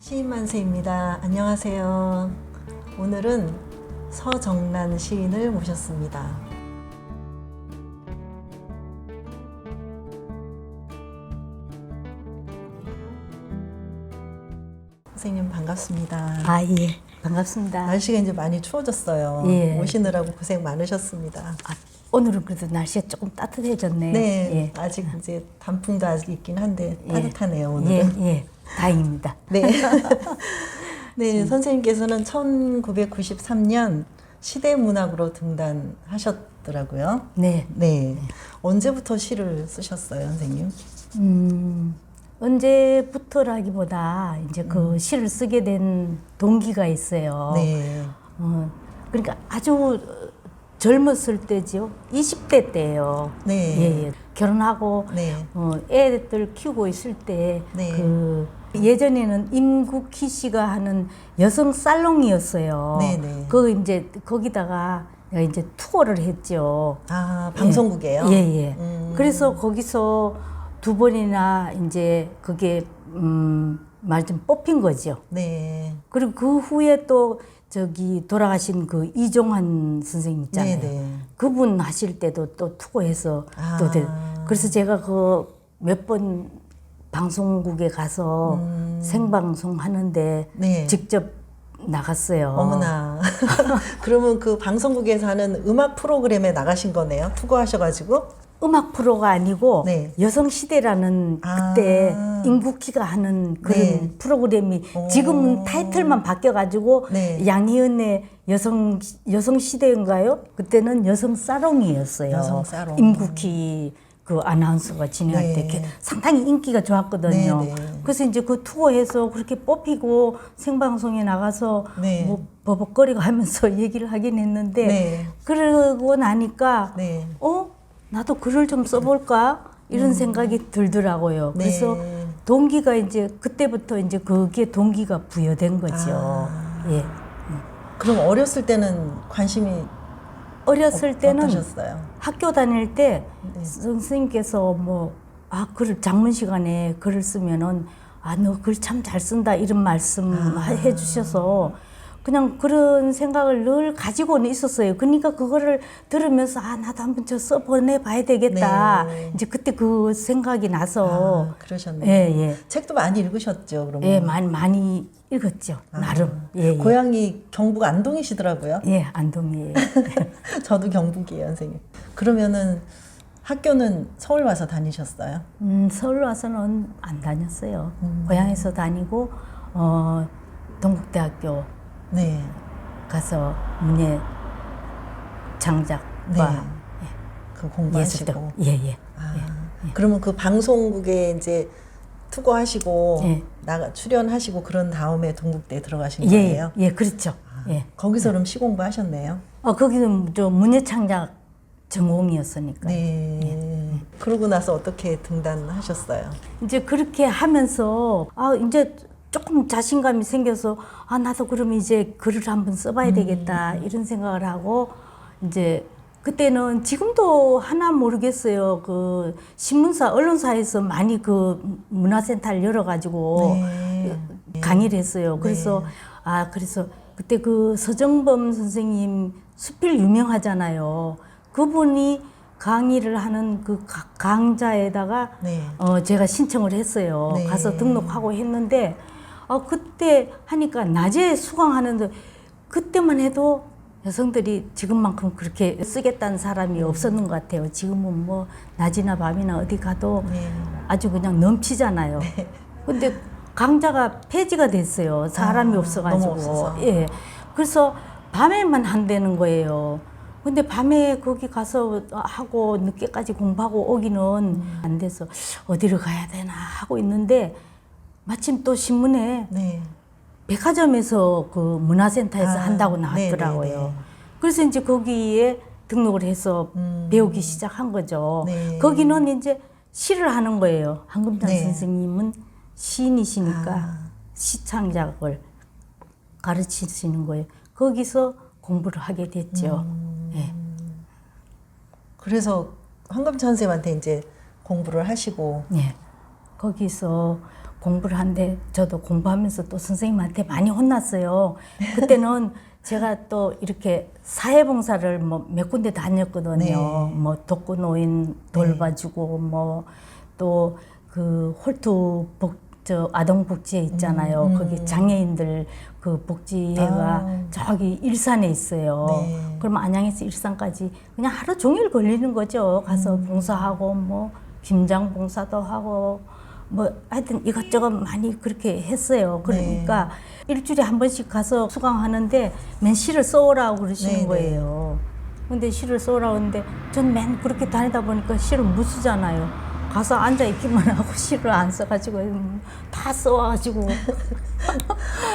시인만세입니다. 안녕하세요. 오늘은 서정란 시인을 모셨습니다. 선생님 반갑습니다. 아, 예. 반갑습니다. 날씨가 이제 많이 추워졌어요. 예. 오시느라고 고생 많으셨습니다. 아, 오늘은 그래도 날씨가 조금 따뜻해졌네요. 네, 예. 아직 이제 단풍도 아직 있긴 한데 예. 따뜻하네요 예, 오늘은. 예. 다행입니다. 네. 네, 선생님께서는 1993년 시대 문학으로 등단하셨더라고요. 네. 네. 언제부터 시를 쓰셨어요, 선생님? 음, 언제부터라기보다 이제 그 시를 쓰게 된 동기가 있어요. 네. 어, 그러니까 아주 젊었을 때죠. 20대 때예요. 네. 예, 예. 결혼하고 네. 어, 애들 키우고 있을 때 네. 그 예전에는 임국희 씨가 하는 여성 살롱이었어요. 네, 네. 그 이제 거기다가 이제 투어를 했죠. 아, 방송국이에요? 예, 예. 음. 그래서 거기서 두 번이나 이제 그게 음, 말좀 뽑힌 거죠. 네. 그리고 그 후에 또 저기 돌아가신 그 이종환 선생님 있잖아요. 네, 네. 그분 하실 때도 또 투고해서 아. 또 돼. 그래서 제가 그 몇 번 방송국에 가서 음. 생방송 하는데 네. 직접 나갔어요. 어머나. 그러면 그 방송국에서 하는 음악 프로그램에 나가신 거네요? 투고하셔가지고? 음악 프로가 아니고 네. 여성 시대라는 아. 그때 임국희가 하는 그런 네. 프로그램이 오. 지금은 타이틀만 바뀌어 가지고 네. 양희은의 여성 여성 시대인가요? 그때는 여성 사롱이었어요. 여성 사롱. 임국희 그 아나운서가 진행할 네. 때 이렇게 상당히 인기가 좋았거든요. 네, 네. 그래서 이제 그 투어해서 그렇게 뽑히고 생방송에 나가서 네. 뭐 버벅거리고 하면서 얘기를 하긴 했는데 네. 그러고 나니까 네. 어 나도 글을 좀 써볼까 이런 생각이 들더라고요. 네. 그래서 동기가 이제 그때부터 이제 그게 동기가 부여된 거죠. 아. 예. 그럼 어렸을 때는 관심이 어렸을 때는 어떠셨어요? 학교 다닐 때 네. 선생님께서 뭐아 글을 장문 시간에 글을 쓰면은 아 너 글 참 잘 쓴다 이런 말씀 아. 해주셔서 그냥 그런 생각을 늘 가지고는 있었어요. 그러니까 그거를 들으면서 아 나도 한번 저 써보내 봐야 되겠다. 네. 이제 그때 그 생각이 나서 아, 그러셨네요. 예 예. 책도 많이 읽으셨죠, 그러면? 예, 많이 많이 읽었죠. 나름. 예, 예. 고향이 경북 안동이시더라고요. 예, 안동이에요. 저도 경북이에요, 선생님. 그러면은 학교는 서울 와서 다니셨어요? 음, 서울 와서는 안 다녔어요. 음. 고향에서 다니고 어, 동국대학교 네. 가서 문예 장작과 네. 그 예술도 공부하시고. 예, 예. 아, 그러면 그 방송국에 이제 투고하시고 예. 나가 출연하시고 그런 다음에 동국대 들어가신 예, 거예요? 예, 그렇죠. 예. 거기서 그럼 시공부 하셨네요? 어, 거기는 저 문예 창작 전공이었으니까. 네. 그러고 나서 어떻게 등단하셨어요? 이제 그렇게 하면서 아 이제 조금 자신감이 생겨서 아 나도 그러면 이제 글을 한번 써봐야 되겠다 이런 생각을 하고 이제 그때는 지금도 하나 모르겠어요 그 신문사 언론사에서 많이 그 문화센터를 열어가지고 네. 강의를 했어요 그래서 아 그래서 그때 그 서정범 선생님 수필 유명하잖아요 그분이 강의를 하는 그 가- 강좌에다가 네. 어, 제가 신청을 했어요. 네. 가서 등록하고 했는데, 어, 그때 하니까 낮에 수강하는데, 그때만 해도 여성들이 지금만큼 그렇게 쓰겠다는 사람이 없었는 것 같아요. 지금은 뭐, 낮이나 밤이나 어디 가도 네. 아주 그냥 넘치잖아요. 근데 강좌가 폐지가 됐어요. 사람이 아, 없어가지고. 예. 그래서 밤에만 한다는 거예요. 근데 밤에 거기 가서 하고 늦게까지 공부하고 오기는 음. 안 돼서 어디를 가야 되나 하고 있는데 마침 또 신문에 네. 백화점에서 그 문화센터에서 아, 한다고 네, 나왔더라고요. 네, 네. 그래서 이제 거기에 등록을 해서 음. 배우기 시작한 거죠. 네. 거기는 이제 시를 하는 거예요. 한금장 네. 선생님은 시인이시니까 아. 시창작을 가르치시는 거예요. 거기서 공부를 하게 됐죠. 음. 예. 그래서 황금천 선생님한테 이제 공부를 하시고 예. 거기서 공부를 하는데 저도 공부하면서 또 선생님한테 많이 혼났어요. 그때는 제가 또 이렇게 사회봉사를 뭐 몇 군데 다녔거든요. 네. 뭐 독거노인 돌봐주고 뭐 또 그 홀트 복, 저 아동복지회 있잖아요. 음, 음. 거기 장애인들 그 복지회가 아. 저기 일산에 있어요. 네. 그러면 안양에서 일산까지 그냥 하루 종일 걸리는 거죠. 가서 음. 봉사하고 뭐 김장 봉사도 하고 뭐 하여튼 이것저것 많이 그렇게 했어요. 그러니까 네. 일주일에 한 번씩 가서 수강하는데 맨 시를 써오라고 그러시는 네, 네. 거예요. 근데 시를 써오라고 하는데 전 맨 그렇게 다니다 보니까 시를 못 쓰잖아요. 가서 앉아 있기만 하고 시를 안 써가지고 음, 다 써와가지고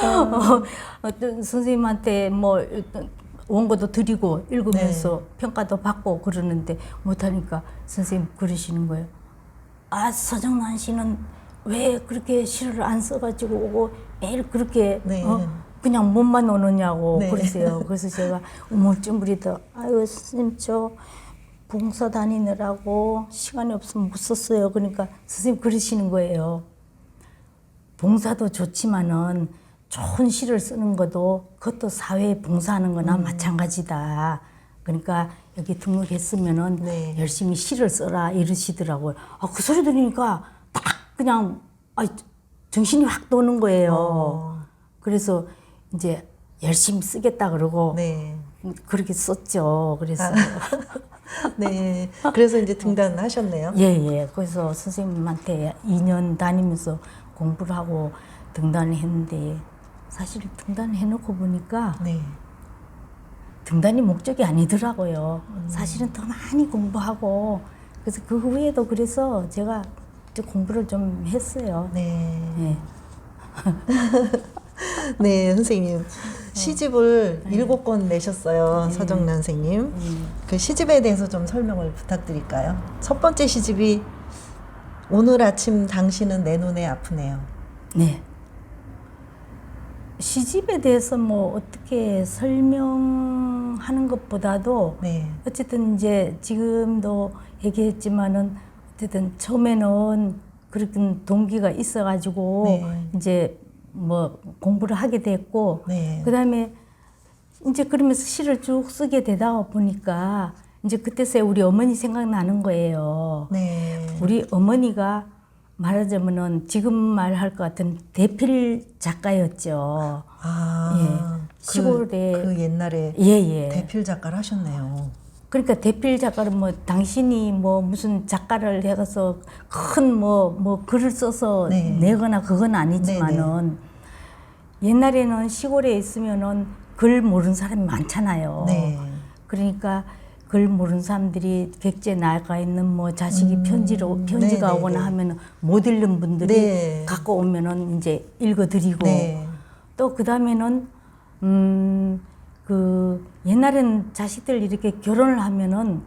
어, 어떤 선생님한테 뭐 어떤 원고도 드리고 읽으면서 네. 평가도 받고 그러는데 못하니까 선생님 그러시는 거예요. 아 서정란 씨는 왜 그렇게 시를 안 써가지고 오고 매일 그렇게 네. 어, 그냥 몸만 오느냐고 네. 그러세요. 그래서 제가 우물쭈물이다. 아유 선생님 저 봉사 다니느라고 시간이 없으면 못 썼어요. 그러니까 선생님 그러시는 거예요. 봉사도 좋지만은 좋은 시를 쓰는 것도 그것도 사회에 봉사하는 거나 음. 마찬가지다. 그러니까 여기 등록했으면은 네. 열심히 시를 써라 이러시더라고요. 아, 그 소리 들으니까 딱 그냥 아, 정신이 확 도는 거예요. 어. 그래서 이제 열심히 쓰겠다 그러고 네. 그렇게 썼죠. 그래서 네. 그래서 이제 등단하셨네요. 예, 예. 그래서 선생님한테 2년 다니면서 공부를 하고 등단을 했는데 사실 등단을 해놓고 보니까 네. 등단이 목적이 아니더라고요. 음. 사실은 더 많이 공부하고 그래서 그 후에도 그래서 제가 좀 공부를 좀 했어요. 네. 예. 네, 선생님. 시집을 네. 일곱 권 내셨어요. 서정란 선생님. 음. 그 시집에 대해서 좀 설명을 부탁드릴까요? 첫 번째 시집이 오늘 아침 당신은 내 눈에 아프네요. 네. 시집에 대해서 뭐 어떻게 설명하는 것보다도 네. 어쨌든 이제 지금도 얘기했지만은 어쨌든 처음에는 그런 동기가 있어가지고 네. 이제 뭐 공부를 하게 됐고 네. 그다음에 이제 그러면서 시를 쭉 쓰게 되다 보니까 이제 그때서야 우리 어머니 생각나는 거예요. 네. 우리 어머니가 말하자면은 지금 말할 것 같은 대필 작가였죠. 아. 예. 그, 시골에- 그 옛날에 예 예. 대필 작가를 하셨네요. 그러니까 대필 작가는 뭐 당신이 뭐 무슨 작가를 해서 큰뭐뭐 글을 써서 네. 내거나 그건 아니지만은 옛날에는 시골에 있으면은 글 모르는 사람이 많잖아요. 네. 그러니까 글 모르는 사람들이 객지에 나가 있는 뭐 자식이 편지로 편지가 음. 네, 네, 오거나 네. 하면은 못 읽는 분들이 네. 갖고 오면은 이제 읽어드리고 네. 또 그다음에는 음그 옛날에는 자식들 이렇게 결혼을 하면은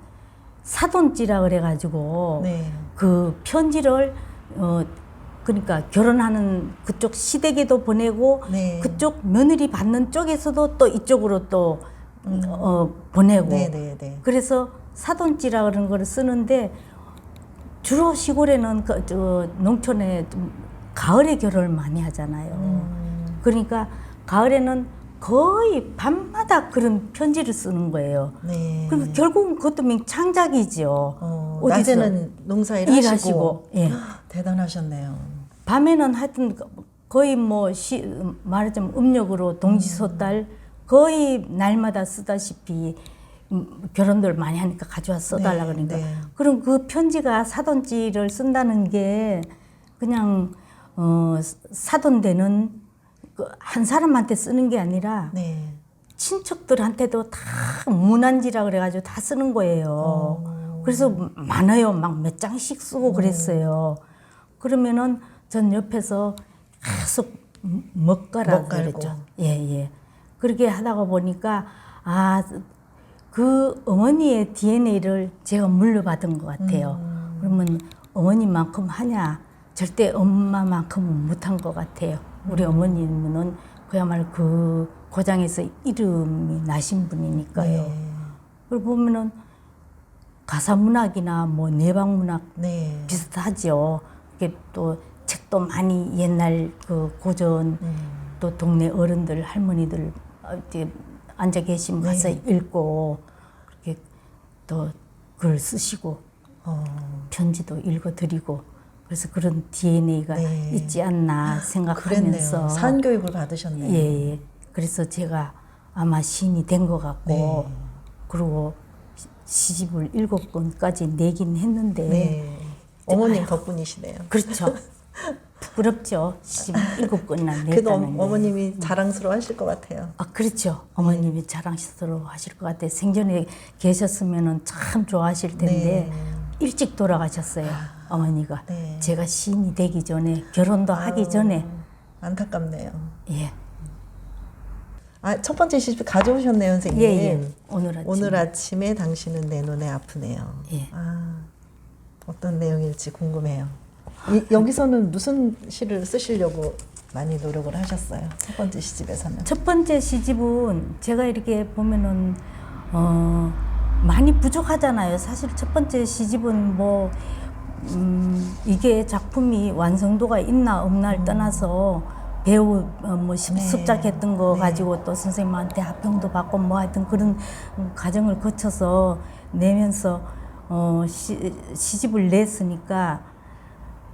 사돈지라 그래가지고 네. 그 편지를 어 그러니까 결혼하는 그쪽 시댁에도 보내고 네. 그쪽 며느리 받는 쪽에서도 또 이쪽으로 또 어, 보내고 음. 네, 네, 네. 그래서 사돈지라 그런 거를 쓰는데 주로 시골에는 그, 저, 농촌에 좀 가을에 결혼을 많이 하잖아요. 음. 그러니까 가을에는 거의 밤마다 그런 편지를 쓰는 거예요. 네. 그리고 결국은 그것도 명 창작이죠. 어, 낮에는 농사일 일하시고, 하시고 예. 대단하셨네요. 밤에는 하여튼 거의 뭐 시, 말하자면 음력으로 동지소달 거의 날마다 쓰다시피 음, 결혼들 많이 하니까 가져와 써달라 네, 그러니까 네. 그럼 그 편지가 사돈지를 쓴다는 게 그냥 어, 사돈되는 그한 사람한테 쓰는 게 아니라 네. 친척들한테도 다 문안지라 그래가지고 다 쓰는 거예요. 그래서 많아요. 막 몇 장씩 쓰고 그랬어요. 그러면은 전 옆에서 계속 먹가라 먹 갈고. 그랬죠. 예, 예. 그렇게 하다가 보니까 아, 그 어머니의 DNA를 제가 물려받은 것 같아요. 그러면 어머니만큼 하냐? 절대 엄마만큼은 못한 것 같아요. 우리 어머니는 그야말로 그 고장에서 이름이 나신 분이니까요. 네. 그리고 보면은 가사 문학이나 뭐 내방 문학 네. 비슷하죠. 이게 또 책도 많이 옛날 그 고전 음. 또 동네 어른들 할머니들 어, 이제 앉아 계시면 가서 네. 읽고 그렇게 또 글 쓰시고 어, 편지도 읽어드리고 그래서 그런 DNA가 네. 있지 않나 생각하면서 그랬네요. 산교육을 받으셨네요. 예, 예. 그래서 제가 아마 시인이 된 것 같고 네. 그리고 시- 시집을 일곱 권까지 내긴 했는데 네. 어머님 덕분이시네요. 그렇죠. 부끄럽죠. 시집 일곱 권이나 그래도 냈다는 게. 어, 머님이 자랑스러워 하실 것 같아요. 아 그렇죠. 어머님이 자랑스러워 하실 것 같아요. 생전에 계셨으면 참 좋아하실 텐데 네. 일찍 돌아가셨어요. 어머니가. 네. 제가 시인이 되기 전에 결혼도 하기 전에 안타깝네요. 예. 아, 첫 번째 시집 가져오셨네요, 선생님. 예, 예. 오늘 아침. 오늘 아침에 당신은 내 눈에 아프네요. 예. 아, 어떤 내용일지 궁금해요. 이, 여기서는 무슨 시를 쓰시려고 많이 노력을 하셨어요? 첫 번째 시집에서는. 첫 번째 시집은 제가 이렇게 보면은 어 많이 부족하잖아요. 사실 첫 번째 시집은 뭐 음, 이게 작품이 완성도가 있나 없나를 떠나서 배우 어, 뭐 십- 네. 습작했던 거 네. 가지고 또 선생님한테 합평도 받고 뭐 하여튼 그런 음, 과정을 거쳐서 내면서 어 시, 시집을 냈으니까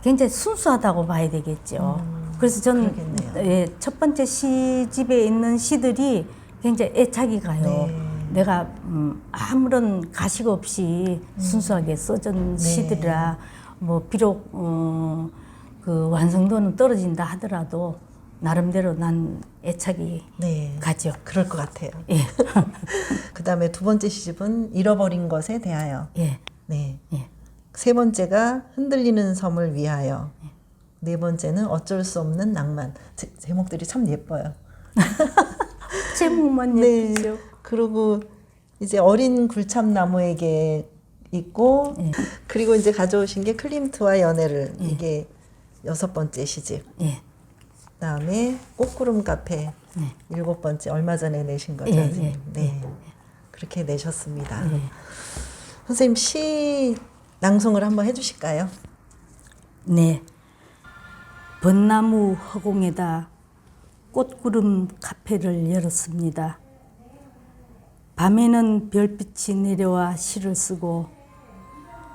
굉장히 순수하다고 봐야 되겠죠. 그래서 저는 음. 예, 첫 번째 시집에 있는 시들이 굉장히 애착이 가요. 네. 내가 음, 아무런 가식 없이 순수하게 써진 음. 네. 시들이라 뭐 비록 어, 그 완성도는 떨어진다 하더라도 나름대로 난 애착이 네. 가죠. 그럴 것 같아요. 예, 그 다음에 두 번째 시집은 잃어버린 것에 대하여. 예, 네. 예. 세 번째가 흔들리는 섬을 위하여. 네 번째는 어쩔 수 없는 낭만. 제, 제목들이 참 예뻐요. 제목만 네. 예쁘죠. 그리고 이제 어린 굴참나무에게 있고 예. 그리고 이제 가져오신 게 클림트와 연애를 이게 여섯 번째 시집. 예, 그다음에 꽃구름 카페 네. 일곱 번째 얼마 전에 내신 거죠. 예, 선생님? 예, 네. 그렇게 내셨습니다. 예. 선생님 시 낭송을 한번 해주실까요? 네. 벚나무 허공에다 꽃구름 카페를 열었습니다. 밤에는 별빛이 내려와 시를 쓰고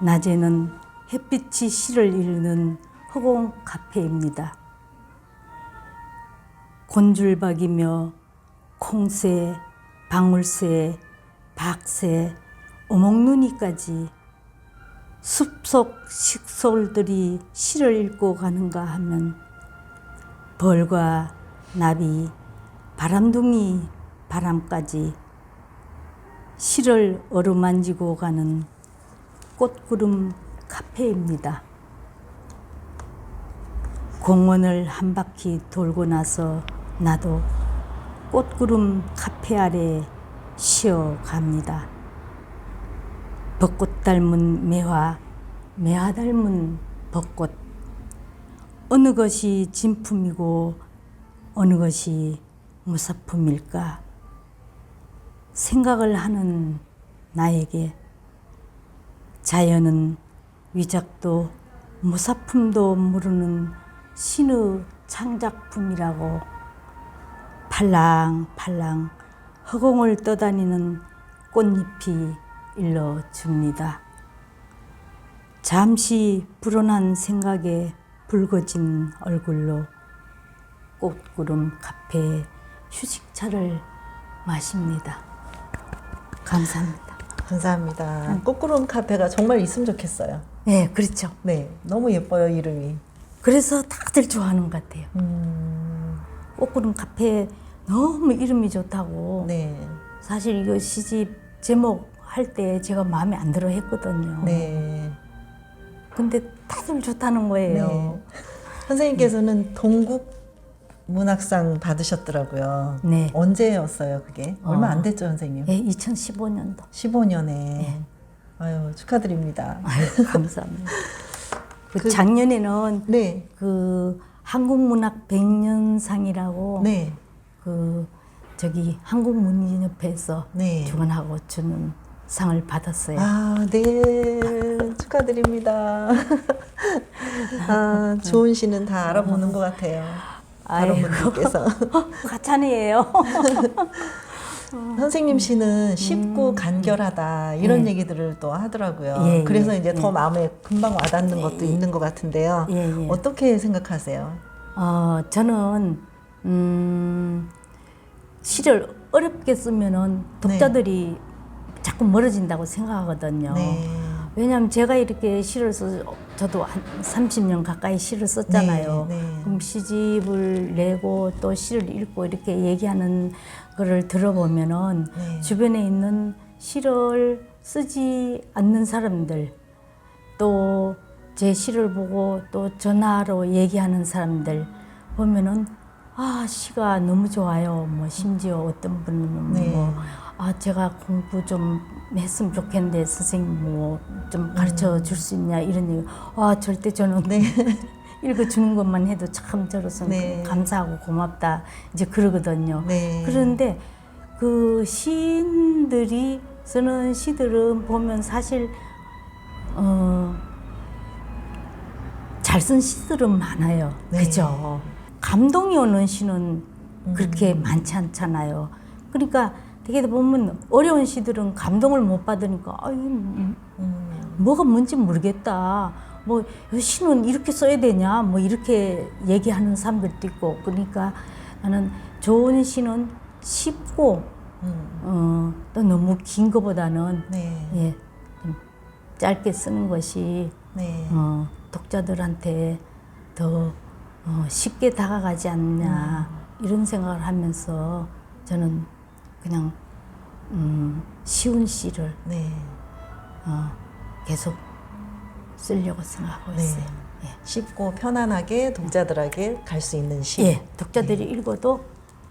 낮에는 햇빛이 시를 읽는 허공 카페입니다. 곤줄박이며 콩새, 방울새, 박새, 오목눈이까지 숲속 식솔들이 시를 읽고 가는가 하면 벌과 나비, 바람둥이, 바람까지 시를 어루만지고 가는 꽃구름 카페입니다. 공원을 한 바퀴 돌고 나서 나도 꽃구름 카페 아래 쉬어 갑니다. 벚꽃 닮은 매화, 매화 닮은 벚꽃. 어느 것이 진품이고 어느 것이 무사품일까? 생각을 하는 나에게 자연은 위작도 무사품도 모르는 신의 창작품이라고 팔랑팔랑 허공을 떠다니는 꽃잎이 일러줍니다. 잠시 불온한 생각에 붉어진 얼굴로 꽃구름 카페에 휴식차를 마십니다. 감사합니다. 감사합니다. 꽃구름 카페가 정말 있으면 좋겠어요. 네, 그렇죠. 네, 너무 예뻐요 이름이. 그래서 다들 좋아하는 것 같아요. 음, 꽃구름 카페 너무 이름이 좋다고. 네, 사실 이거 시집 제목 할 때 제가 마음에 안 들어 했거든요. 네, 근데 다들 좋다는 거예요. 네. 선생님께서는 동국 문학상 받으셨더라고요. 네. 언제였어요 그게? 얼마 어. 안 됐죠 선생님? 예, 2015년도. 15년에. 아유 축하드립니다. 아유, 감사합니다. 그 작년에는 네, 그 한국문학 백년상이라고 네, 그 저기 한국문인협회에서 네. 주관하고 주는 상을 받았어요. 아, 네. 축하드립니다. 아, 좋은 시는 다 알아보는 것 같아요. 다른. 분들께서. 과찬이에요. 선생님 시는 쉽고 간결하다 이런 네. 얘기들을 또 하더라고요. 예, 그래서 예, 이제 더 예. 마음에 금방 와닿는 것도 있는 것 같은데요. 예, 예. 어떻게 생각하세요? 어, 저는 음, 시를 어렵게 쓰면은 독자들이 자꾸 멀어진다고 생각하거든요. 네. 왜냐하면 제가 이렇게 시를 써, 저도 한 30년 가까이 시를 썼잖아요. 네, 네. 그럼 시집을 내고 또 시를 읽고 이렇게 얘기하는 거를 들어보면은 네. 주변에 있는 시를 쓰지 않는 사람들 또 제 시를 보고 또 전화로 얘기하는 사람들 보면은 아 시가 너무 좋아요. 뭐 심지어 어떤 분은 네. 뭐 아 제가 공부 좀 했으면 좋겠는데 선생님 뭐 좀 가르쳐 줄 수 있냐 이런 얘기. 아 절대 저는 네. 읽어주는 것만 해도 참 저로서 네. 감사하고 고맙다 이제 그러거든요. 네. 그런데 그 시인들이 쓰는 시들은 보면 사실 어, 잘 쓴 시들은 많아요. 네. 그죠? 감동이 오는 시는 그렇게 많지 않잖아요. 그러니까 되게 보면 어려운 시들은 감동을 못 받으니까 아유, 음, 음, 뭐가 뭔지 모르겠다. 뭐 시는 이렇게 써야 되냐? 뭐 이렇게 얘기하는 사람들도 있고 그러니까 나는 좋은 시는 쉽고 음, 어, 또 너무 긴 것보다는 네. 예, 좀 짧게 쓰는 것이 네. 어, 독자들한테 더 어, 쉽게 다가가지 않냐 이런 생각을 하면서 저는 그냥 음, 쉬운 시를 네. 어, 계속 쓰려고 생각하고 네. 있어요. 쉽고 편안하게 독자들에게 갈 수 있는 시. 예, 독자들이 읽어도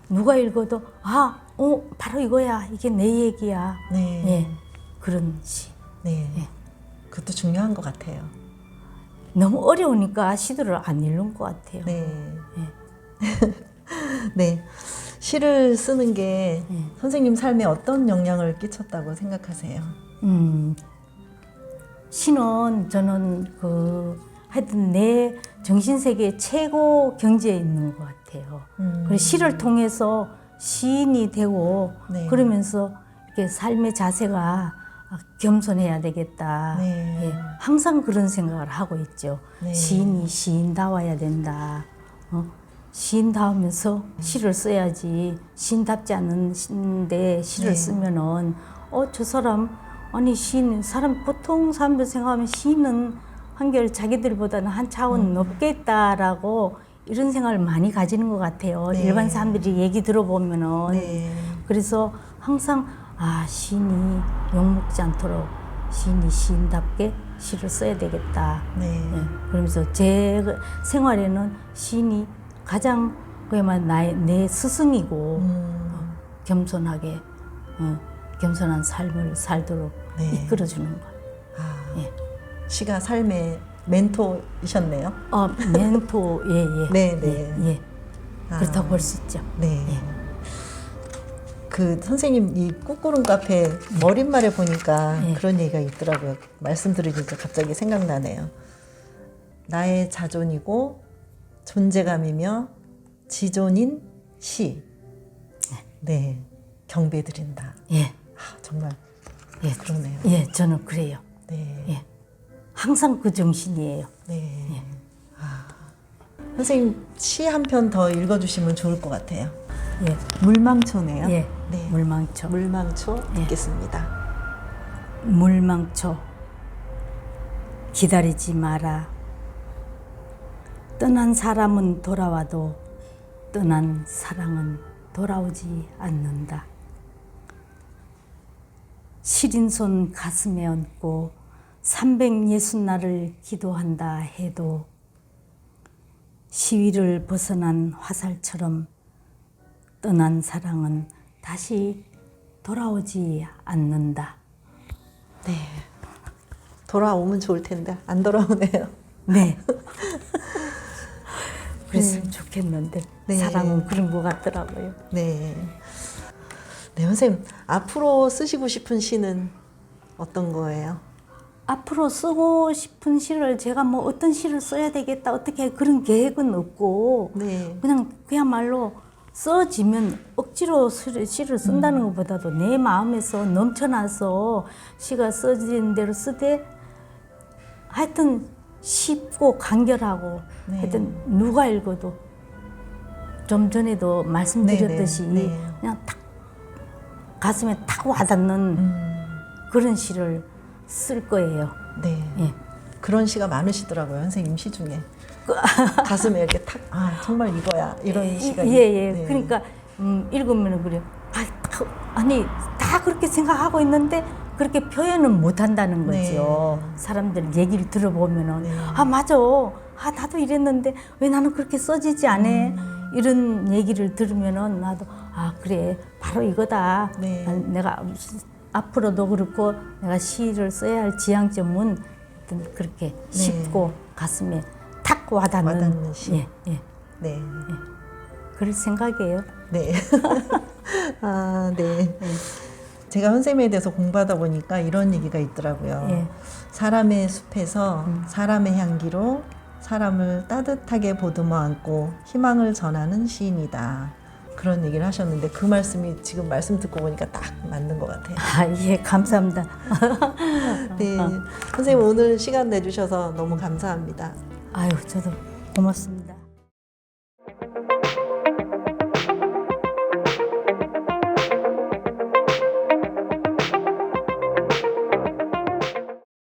누가 읽어도 아, 어, 바로 이거야. 이게 내 얘기야. 네. 예, 그런 시. 네. 예. 그것도 중요한 것 같아요. 너무 어려우니까 시들을 안 읽는 것 같아요. 네. 예. 네. 시를 쓰는 게 예. 선생님 삶에 어떤 영향을 끼쳤다고 생각하세요? 음, 시는 저는 그 하여튼 내 정신 세계 최고 경지에 있는 것 같아요. 음. 그리고 시를 통해서 시인이 되고 네. 그러면서 이렇게 삶의 자세가 아, 겸손해야 되겠다. 네. 예, 항상 그런 생각을 하고 있죠. 네. 시인이 시인다워야 된다. 어? 시인다우면서 시를 써야지 시인답지 않은 시인데 시를 네. 쓰면은 어 저 사람 아니 시인 사람 보통 사람들 생각하면 시인은 한결 자기들보다는 한 차원 음. 높겠다라고 이런 생각을 많이 가지는 것 같아요. 네. 일반 사람들이 얘기 들어보면은 네. 그래서 항상 아 시인이 욕먹지 않도록 시인이 시인답게 시를 써야 되겠다. 네. 예, 그러면서 제 생활에는 시인이 가장 그야말로 나의 내 스승이고 음. 겸손하게 어, 겸손한 삶을 살도록 네. 이끌어주는 것. 아, 예. 시가 삶의 멘토이셨네요. 어, 멘토 예예. 네, 네. 예, 예. 아. 그렇다고 볼 수 있죠. 네. 그 선생님 이 꾸꾸름 카페 머릿말에 보니까 네. 그런 얘기가 있더라고요. 말씀드리니까 갑자기 생각나네요. 나의 자존이고 존재감이며 지존인 시. 네. 경배 드린다. 예, 아, 정말 예, 그러네요. 예, 저는 그래요. 네. 예, 항상 그 정신이에요. 네. 아. 선생님 시 한 편 더 읽어 주시면 좋을 것 같아요. 예, 물망초네요. 예, 네. 물망초. 물망초 예. 읽겠습니다. 물망초 기다리지 마라 떠난 사람은 돌아와도 떠난 사랑은 돌아오지 않는다 시린 손 가슴에 얹고 360날을 기도한다 해도 시위를 벗어난 화살처럼 떠난 사랑은 다시 돌아오지 않는다. 네. 돌아오면 좋을 텐데 안 돌아오네요. 네. 그랬으면 좋겠는데 네. 사랑은 그런 것 같더라고요. 네. 네, 선생님 앞으로 쓰시고 싶은 시는 어떤 거예요? 앞으로 쓰고 싶은 시를 제가 뭐 어떤 시를 써야 되겠다 어떻게 그런 계획은 없고 네. 그냥 그야말로 써지면 억지로 시를, 시를 쓴다는 것보다도 내 마음에서 넘쳐나서 시가 써지는 대로 쓰되 하여튼 쉽고 간결하고 네. 하여튼 누가 읽어도 좀 전에도 말씀드렸듯이 네, 네, 네. 그냥 탁 가슴에 탁 와닿는 음, 그런 시를 쓸 거예요. 네. 예. 그런 시가 많으시더라고요, 선생님 시 중에. 가슴에 이렇게 탁, 아, 정말 이거야. 이런 시가. 예, 예. 네. 그러니까 음, 읽으면 그래요. 아, 다- 아니 다 그렇게 생각하고 있는데 그렇게 표현은 못 한다는 네. 거죠. 사람들 얘기를 들어보면은 네. 아 맞아. 아 나도 이랬는데 왜 나는 그렇게 써지지 않아? 음. 이런 얘기를 들으면은 나도 아 그래 바로 이거다. 네. 아, 내가 앞으로도 그렇고 내가 시를 써야 할 지향점은 그렇게 쉽고 가슴에 탁 와닿는, 네. 와닿는 시. 예, 예. 네. 그럴 생각이에요. 네. 아, 네. 제가 선생님에 대해서 공부하다 보니까 이런 얘기가 있더라고요. 예. 사람의 숲에서 사람의 향기로 사람을 따뜻하게 보듬어 안고 희망을 전하는 시인이다. 그런 얘기를 하셨는데 그 말씀이 지금 말씀 듣고 보니까 딱 맞는 것 같아요. 아, 예, 감사합니다. 네. 선생님 오늘 시간 내주셔서 너무 감사합니다. 아유, 저도 고맙습니다.